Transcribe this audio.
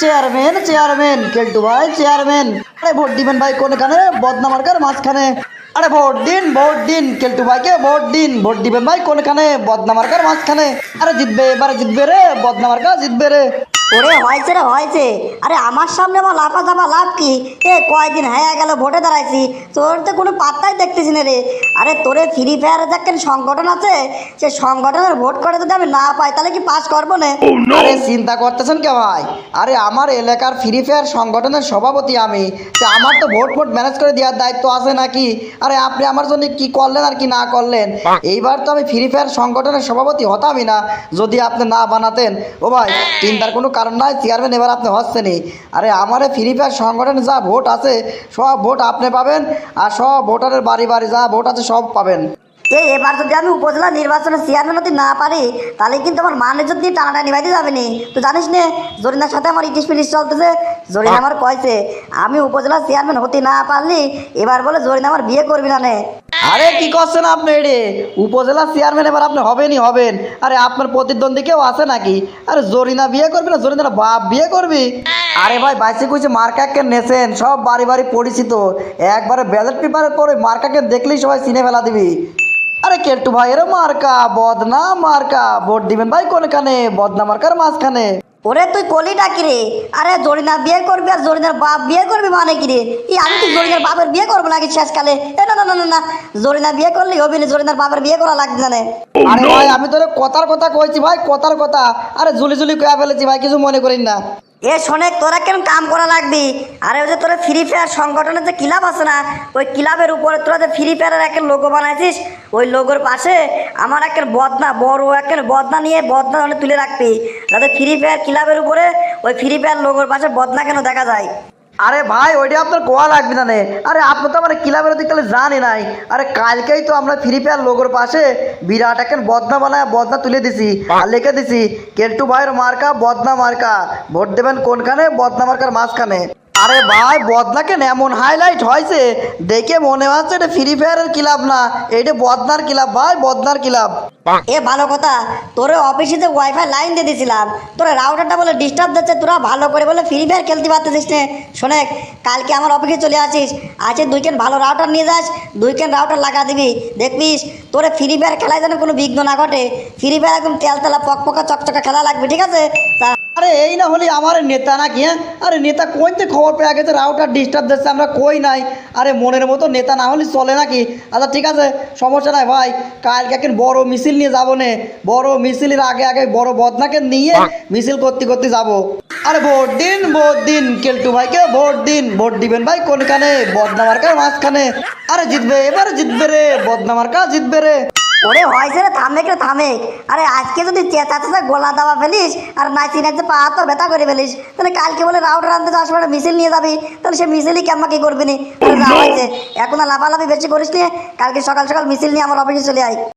Chairman chairman Keltu ভাই chairman আরে vote দিবেন ভাই কোনখানে বদনামার্কার মাঝখানে? আরে ভোট দিন ভোট দিন কেলটু ভাইকে ভোট দিন। ভোট দিবেন ভাই কোনখানে বদনামার্কার মাঝখানে? আরে জিতবে, এবারে জিতবে রে বদনামার্কা জিতবে রে? ওরে হয়েছে রে হয়েছে। আরে আমার সামনে আমার লাফা দাফা লাভ কি? এ কয়দিন হ্যাঁ গেল ভোটে দাঁড়াইছি। তোর তো কোনো পাত্তাই দেখতেছি না রে। আরে তোরে ফ্রি ফায়ারে দেখেন সংগঠন আছে সে সংগঠনের ভোট করে যদি আমি না পাই তাহলে কি পাস করব না? আরে চিন্তা করতেছেন কে ভাই? আরে আমার এলাকার ফ্রি ফায়ার সংগঠনের সভাপতি আমি। তা আমার তো ভোট ভোট ম্যানেজ করে দেওয়ার দায়িত্ব আছে নাকি? আরে আপনি আমার জন্য কি করলেন আর কি না করলেন? এইবার তো আমি ফ্রি ফায়ার সংগঠনের সভাপতি হতামই না। যদি আপনি না বানাতেন ও ভাই চিন্তার কোনো কারণ নাই চেয়ারম্যান এবার আপনি হচ্ছেনই। আরে আমার ফ্রি ফায়ার সংগঠনে যা ভোট আছে সব ভোট আপনি পাবেন আর সব ভোটারের বাড়ি বাড়ি যা ভোট আছে সব পাবেন। এই এবার যদি আমি উপজেলা নির্বাচনে চেয়ারম্যান হতে না পারি তাহলে কিন্তু আমার মান দিয়ে টানাটানি বাইতে যাবে নি। তুই জানিস নে জরিনার সাথে আমার ইটিশ পিটিশ চলতেছে জরিনা আমার কয়েছে আমি উপজেলা চেয়ারম্যান হতে না পারলি এবার বলে জরিনা আমার বিয়ে করবি না নে। আরে কি করছেন আপনি রে উপজেলা চেয়ারম্যান এবার আপনি হবেনই হবেন। আরে আপনার প্রতিদ্বন্দ্বী কেউ আছে নাকি? আরে জরিনা বিয়ে করবি না? জরিনার বাপ বিয়ে করবি? আরে ভাই বাইসে কুইছে মার্কাকে নেছেন, সব বাড়ি বাড়ি পরিচিত। একবারে ব্যালট পেপারের পরে মার্কাকে দেখলেই সবাই চিনে ফেলা দিবি। আরে কেটু ভাই এর মার্কা, বদনা মার্কা, ভোট দিবেন ভাই কোনখানে? বদনা মার্কার মাঝখানে। ওরে তুই কলিটা কি রে? আরে জরিনা বিয়ে করবি আর জরিনার বাপ বিয়ে করবি মানে কি রে? ই আমি কি জরিনার বাপের বিয়ে করব নাকি শেষকালে? এ না না না না জরিনা বিয়ে করলি হবি না জরিনার বাপের বিয়ে করা লাগবে না আরে ভাই আমি তোরে কথার কথা কইছি ভাই কথার কথা। আরে জুলি জুলি কয়া ফেলেছি ভাই কিছু মনে করিন না। এ শোনে, তোরা কেন কাম করা লাগবি? আরে ওই যে তোরা ফ্রি ফায়ার সংগঠনের যে ক্লাব আছে না, ওই ক্লাবের উপরে তোরা যে ফ্রি ফায়ারের একটা লোগো বানাইছিস, ওই লোগোর পাশে আমার একটা বদনা, বড় একটা বদনা নিয়ে বদনা তুলে রাখবি, যাতে ফ্রি ফায়ার ক্লাবের উপরে ওই ফ্রি ফায়ার লোগোর পাশে বদনা কেন দেখা যায়? আরে ভাই, ওইটা আপনার কোয়া লাগবে না নে। আরে আপনি তো আমার ক্লাবের দিক তাহলে জানি নাই। আরে কালকেই তো আমরা ফ্রি ফায়ার লোগোর পাশে বিরাট একটা বদনা বানায়, বদনা তুলে দিছি আর লিখে দিছি, কেলটু ভাইয়ের মার্কা, বদনা মার্কা। ভোট দেবেন কোনখানে? বদনা মার্কার মাঝখানে। আরে ভাই, বদনাকে এমন হাইলাইট হয়েছে, দেখে মনে হচ্ছে এটা ফ্রি ফায়ারের ক্লাব না, এটা বদনার ক্লাব ভাই, বদনার ক্লাব। এ ভালো কথা, তোর অফিসে ওয়াইফাই লাইন দিয়ে দিয়েছিলাম তোর রাউটারটা বলে ডিস্টার্ব দিচ্ছে, তোরা ভালো করে বলে ফ্রি ফায়ার খেলতে পারতেছিস না। শোনে কালকে আমার অফিসে চলে আসিস, আজকে দুই কেন ভালো রাউটার নিয়ে যাস দুই কেন রাউটার লাগা দিবি। দেখবিস তোরে ফ্রি ফায়ার খেলায় যেন কোনো বিঘ্ন না ঘটে। ফ্রি ফায়ার একদম তেল তেলা পক পকা চকচকা খেলা লাগবে, ঠিক আছে? আরে এই না হলে আমার নেতা নাকি হ্যাঁ? আরে নেতা কইতে খবর পেয়ে গেছে? রাউটার ডিস্টার্ব দিচ্ছে আমরা কই নাই? আরে মনের মতো নেতা না হলে চলে নাকি? আচ্ছা ঠিক আছে সমস্যা নাই ভাই। কালকে একদিন বড় মিছিল নিয়ে যাব নে। বড় মিছিলের আগে আগে বড় বদনাকে নিয়ে মিছিল করতে করতে যাব। আরে ভোট দিন ভোট দিন কেলটু ভাইকে ভোট দিন। ভোট দিবেন ভাই কোনখানে? বদনা মার্কার মাঝখানে। আরে জিতবে এবারে জিতবে রে। বদনা মার্কা জিতবে রে। ওরে হয় রে থামেক রে থামেক আরে আজকে যদি চেঁচা চেঁচা গোলা দাবা ফেলিস, আর নাচি নাচতে পা হাত ব্যথা করে ফেলিস, তাহলে কালকে বলে রাউড রাঁধতে যাস সময় মিছিল নিয়ে যাবি, তাহলে সে মিছিলই কেমন কি করবি নি? এখন লাফালাফি বেশি করিস নিয়ে কালকে সকাল সকাল মিছিল নিয়ে আমার অফিসে চলে আয়।